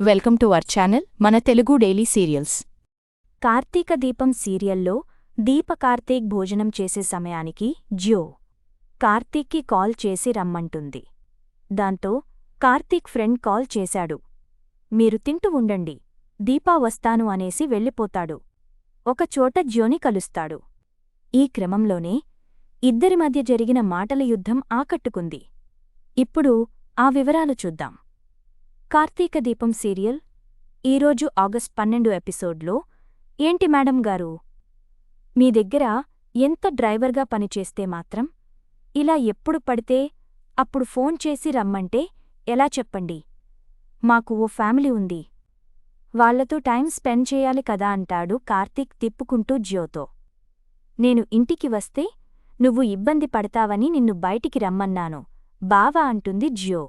Welcome to our channel మన Telugu daily serials. Karthika దీపం సీరియల్లో దీప కార్తీక్ భోజనం చేసే సమయానికి జ్యో కార్తీక్కి కాల్ చేసి రమ్మంటుంది. దాంతో కార్తీక్ ఫ్రెండ్ కాల్ చేశాడు. మీరు తింటూ ఉండండి దీపా వస్తాను అనేసి వెళ్ళిపోతాడు. ఒకచోట జ్యోని కలుస్తాడు. ఈ క్రమంలోనే ఇద్దరి మధ్య జరిగిన మాటల యుద్ధం ఆకట్టుకుంది. ఇప్పుడు ఆ వివరాలు చూద్దాం. కార్తీక దీపం సీరియల్ ఈరోజు ఆగస్ట్ పన్నెండు ఎపిసోడ్లో ఏంటి మేడం గారు? మీ దగ్గర ఎంత డ్రైవర్గా పనిచేస్తే మాత్రం ఇలా ఎప్పుడు పడితే అప్పుడు ఫోన్ చేసి రమ్మంటే ఎలా చెప్పండి? మాకు ఓ ఫ్యామిలీ ఉంది. వాళ్ళతో టైం స్పెండ్ చేయాలి కదా అంటాడు కార్తీక్ తిప్పుకుంటూ జ్యోతో. నేను ఇంటికి వస్తే నువ్వు ఇబ్బంది పడతావని నిన్ను బయటికి రమ్మన్నాను బావా అంటుంది జ్యో.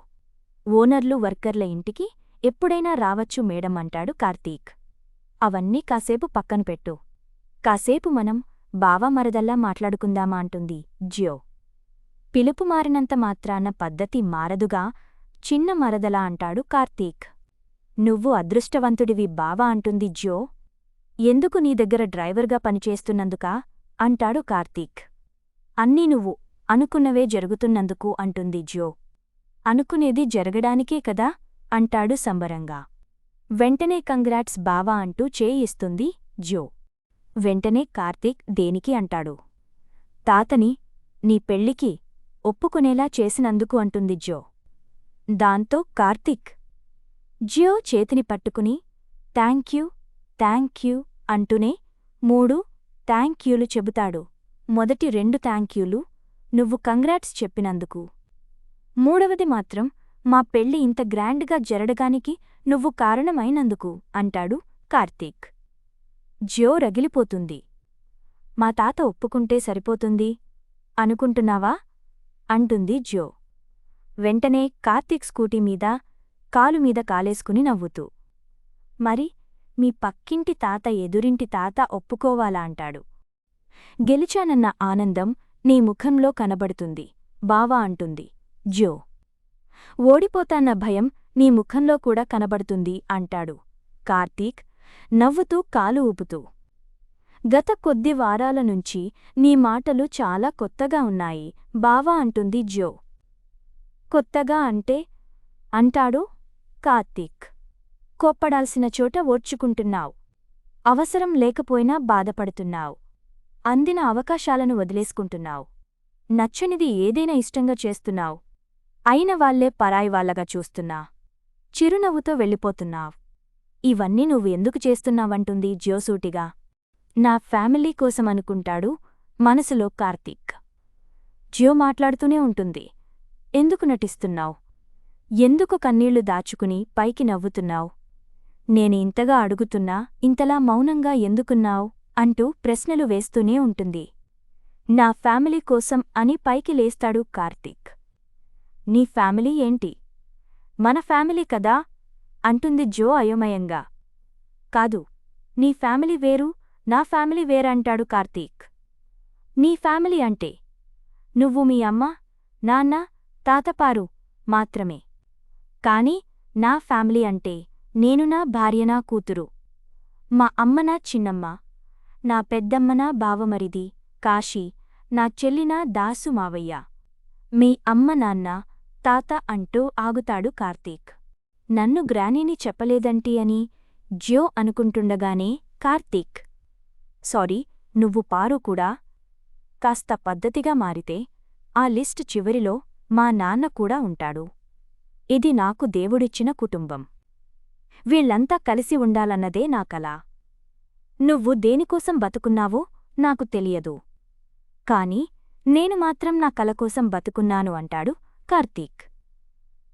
ఓనర్లు వర్కర్ల ఇంటికి ఎప్పుడైనా రావచ్చు మేడం అంటాడు కార్తీక్. అవన్నీ కాసేపు పక్కన పెట్టు. కాసేపు మనం బావా మరదల్లా మాట్లాడుకుందామా అంటుంది జ్యో. పిలుపు మారినంత మాత్రాన పద్ధతి మారదుగా చిన్న మరదలా అంటాడు కార్తీక్. నువ్వు అదృష్టవంతుడివి బావా అంటుంది జ్యో. ఎందుకు నీ దగ్గర డ్రైవర్గా పనిచేస్తున్నందుకా? అంటాడు కార్తీక్. అన్నీ నువ్వు అనుకున్నవే జరుగుతున్నందుకు అంటుంది జ్యో. అనుకునేది జరగడానికే కదా అంటాడు సంబరంగా. వెంటనే కంగ్రాట్స్ బావా అంటూ చేయిస్తుంది జో వెంటనే కార్తీక్ దేనికి అంటాడు? తాతని నీ పెళ్ళికి ఒప్పుకునేలా చేసినందుకు అంటుంది జో దాంతో కార్తీక్ జియో చేతిని పట్టుకుని థ్యాంక్యూ థ్యాంక్యూ అంటూనే మూడు థ్యాంక్యూలు చెబుతాడు. మొదటి రెండు థ్యాంక్యూలు నువ్వు కంగ్రాట్స్ చెప్పినందుకు. మూడవది మాత్రం మా పెళ్ళి ఇంత గ్రాండ్గా జరగడానికి నువ్వు కారణమైనందుకు అంటాడు కార్తీక్. జ్యో రగిలిపోతుంది. మా తాత ఒప్పుకుంటే సరిపోతుంది అనుకుంటున్నావా? అంటుంది జ్యో. వెంటనే కార్తీక్ స్కూటీ మీద కాలుమీద కాలేసుకుని నవ్వుతూ మరి మీ పక్కింటి తాత ఎదురింటి తాత ఒప్పుకోవాలా? అంటాడు. గెలిచానన్న ఆనందం నీ ముఖంలో కనబడుతుంది బావా అంటుంది. జ్యో ఓడిపోతాన్న భయం నీ ముఖంలో కూడా కనబడుతుంది అంటాడు. కార్తీక్ నవ్వుతూ కాలు ఊపుతూ. గత కొద్ది వారాల నుంచి నీ మాటలు చాలా కొత్తగా ఉన్నాయి బావా అంటుంది జ్యో కొత్తగా అంటే? అంటాడు కార్తీక్. కోప్పడాల్సిన చోట ఓర్చుకుంటున్నావు. అవసరం లేకపోయినా బాధపడుతున్నావు. అందిన అవకాశాలను వదిలేసుకుంటున్నావు. నచ్చనిది ఏదైనా ఇష్టంగా చేస్తున్నావు. అయిన వాళ్ళే పరాయి వాళ్ళగా చూస్తున్నా. చిరునవ్వుతో వెళ్ళిపోతున్నావ్. ఇవన్నీ నువ్వు ఎందుకు చేస్తున్నావంటుంది జ్యోసూటిగా. నా ఫ్యామిలీ కోసమనుకుంటాడు మనసులో కార్తీక్. జ్యో మాట్లాడుతూనే ఉంటుంది. ఎందుకు నటిస్తున్నావు? ఎందుకు కన్నీళ్ళు దాచుకుని పైకి నవ్వుతున్నావ్? నేను ఇంతగా అడుగుతున్నా ఇంతలా మౌనంగా ఎందుకున్నావ్? అంటూ ప్రశ్నలు వేస్తూనే ఉంటుంది. నా ఫ్యామిలీ కోసం అని పైకి లేస్తాడు కార్తీక్. నీ ఫ్యామిలీ ఏంటి? మన ఫ్యామిలీ కదా? అంటుంది జో అయోమయంగా. కాదు నీ ఫ్యామిలీ వేరు నా ఫ్యామిలీ వేరంటాడు కార్తీక్. నీ ఫ్యామిలీ అంటే? నువ్వు మీ అమ్మ నాన్న తాతపారు మాత్రమే. కాని నా ఫ్యామిలీ అంటే నేను నా భార్యనా కూతురు. మా అమ్మ నా చిన్నమ్మ. నా పెద్దమ్మ నా బావమరిది కాశీ నా చెల్లినా దాసు మావయ్య. మీ అమ్మ నాన్న తాత అంటూ ఆగుతాడు కార్తీక్. నన్ను గ్రానీని చెప్పలేదంటి అని జ్యో అనుకుంటుండగానే కార్తీక్. సారీ నువ్వు పారు కూడా? కాస్త పద్ధతిగా మారితే ఆ లిస్ట్ చివరిలో మా నాన్న కూడా ఉంటాడు. ఇది నాకు దేవుడిచ్చిన కుటుంబం. వీళ్ళంతా కలిసి ఉండాలన్నదే నా కల. నువ్వు దేనికోసం బతుకున్నావో నాకు తెలియదు. కాని నేను మాత్రం నా కలకోసం బతుకున్నాను అంటాడు కార్తీక్.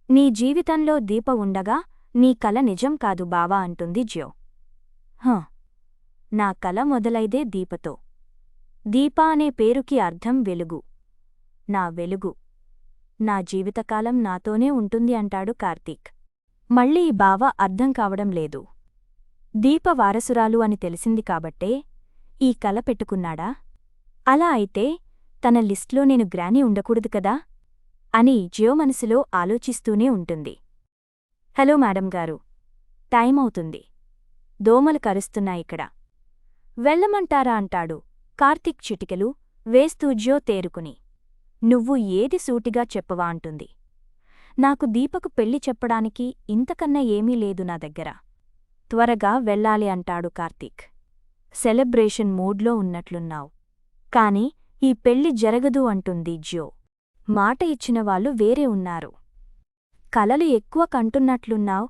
నీ జీవితంలో దీప ఉండగా నీ కల నిజం కాదు బావా అంటుంది జ్యో. హ. నా కల మొదలైదే దీపతో. దీప అనే పేరుకి అర్థం వెలుగు. నా వెలుగు. నా జీవితకాలం నాతోనే ఉంటుంది అంటాడు కార్తీక్. మళ్ళీ ఈ బావ అర్థం కావడం లేదు. దీప వారసురాలు అని తెలిసింది కాబట్టే ఈ కల పెట్టుకున్నాడా? అలా అయితే తన లిస్ట్లో నేను గ్రాని ఉండకూడదు కదా? అని జియో మనసులో ఆలోచిస్తూనే ఉంటుంది. హలో మేడం గారు. టైం అవుతుంది. దోమలు కరుస్తున్నాయిక్కడ వెళ్ళమంటారా అంటాడు. కార్తీక్ చిటికెలు వేస్తూ జ్యో తేరుకుని. నువ్వు ఏది సూటిగా చెప్పవా అంటుంది. నాకు దీపకు పెళ్ళి చెప్పడానికి ఇంతకన్నా ఏమీ లేదు నా దగ్గర. త్వరగా వెళ్ళాలి అంటాడు కార్తీక్. సెలబ్రేషన్ మూడ్లో ఉన్నట్లున్నావు. కాని ఈ పెళ్ళి జరగదు అంటుంది జ్యో. మాట ఇచ్చిన వాళ్ళు వేరే ఉన్నారు. కలలు ఎక్కువ కంటున్నట్లున్నావు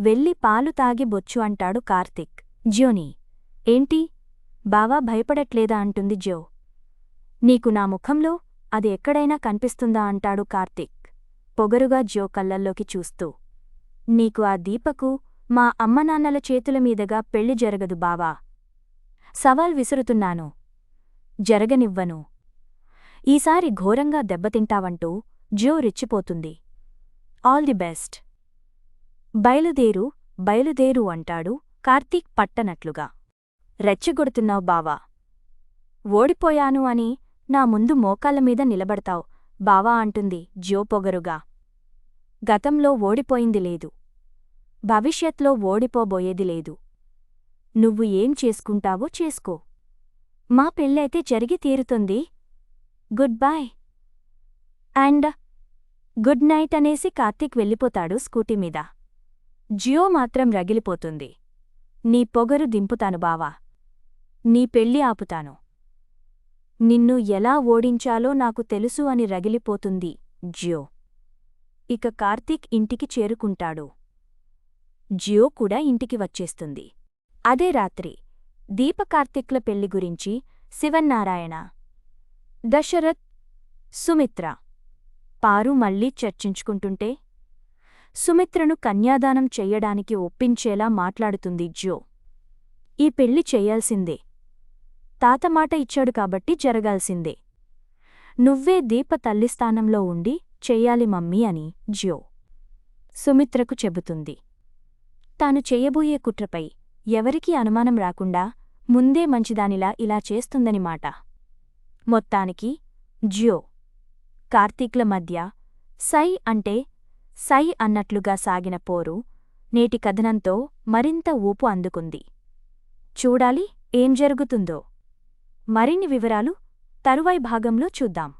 వెళ్ళి పాలు తాగి బొచ్చు అంటాడు కార్తిక్. జ్యోని ఏంటి? బావా భయపడట్లేదా అంటుంది జ్యో. నీకు నా ముఖంలో అది ఎక్కడైనా కనిపిస్తుందా అంటాడు కార్తిక్. పొగరుగా జ్యో కళ్ళల్లోకి చూస్తూ. నీకు ఆ దీపకు మా అమ్మనాన్నల చేతుల మీదగా పెళ్ళి జరగదు బావా. సవాల్ విసురుతున్నాను. జరగనివ్వను. ఈసారి ఘోరంగా దెబ్బతింటావంటూ జో రెచ్చిపోతుంది. All the best. బయలుదేరు బయలుదేరు అంటాడు కార్తీక్ పట్టనట్లుగా. రెచ్చగొడుతున్నావు బావా. ఓడిపోయాను అని నా ముందు మోకాళ్ళ మీద నిలబడతావు బావా అంటుంది జో పొగరుగా. గతంలో ఓడిపోయింది లేదు. భవిష్యత్లో ఓడిపోబోయేది లేదు. నువ్వు ఏం చేసుకుంటావో చేసుకో. మా పెళ్ళైతే జరిగి తీరుతుంది good boy and good night అనేసి కార్తీక్ వెళ్ళిపోతాడు స్కూటీ మీద. జియో మాత్రం రగిలిపోతుంది. నీ పొగరు దింపుతాను బావా. నీ పెళ్ళి ఆపుతాను. నిన్ను ఎలా ఓడించాలో నాకు తెలుసు అని రగిలిపోతుంది జియో. ఇక కార్తీక్ ఇంటికి చేరుకుంటాడు. జియో కూడా ఇంటికి వచ్చేస్తుంది. అదే రాత్రి. దీపకార్తిక్ల పెళ్ళి గురించి శివన్నారాయణ దశరథ్ సుమిత్ర. పారు మళ్ళీ చర్చించుకుంటుంటే సుమిత్రను కన్యాదానం చెయ్యడానికి ఒప్పించేలా మాట్లాడుతుంది జ్యో. ఈ పెళ్ళి చెయ్యాల్సిందే తాతమాట ఇచ్చాడు కాబట్టి జరగాల్సిందే. నువ్వే దీప తల్లి స్థానంలో ఉండి చెయ్యాలి మమ్మీ అని జ్యో సుమిత్రకు చెబుతుంది. తాను చెయ్యబోయే కుట్రపై ఎవరికీ అనుమానం రాకుండా ముందే మంచిదానిలా ఇలా చేస్తుందని మాట. మొత్తానికి జ్యో. కార్తీక్ల మధ్య సై అంటే సై అన్నట్లుగా సాగిన పోరు నేటి కథనంతో మరింత ఊపు అందుకుంది. చూడాలి ఏం జరుగుతుందో. మరిన్ని వివరాలు తరువాయి భాగంలో చూద్దాం.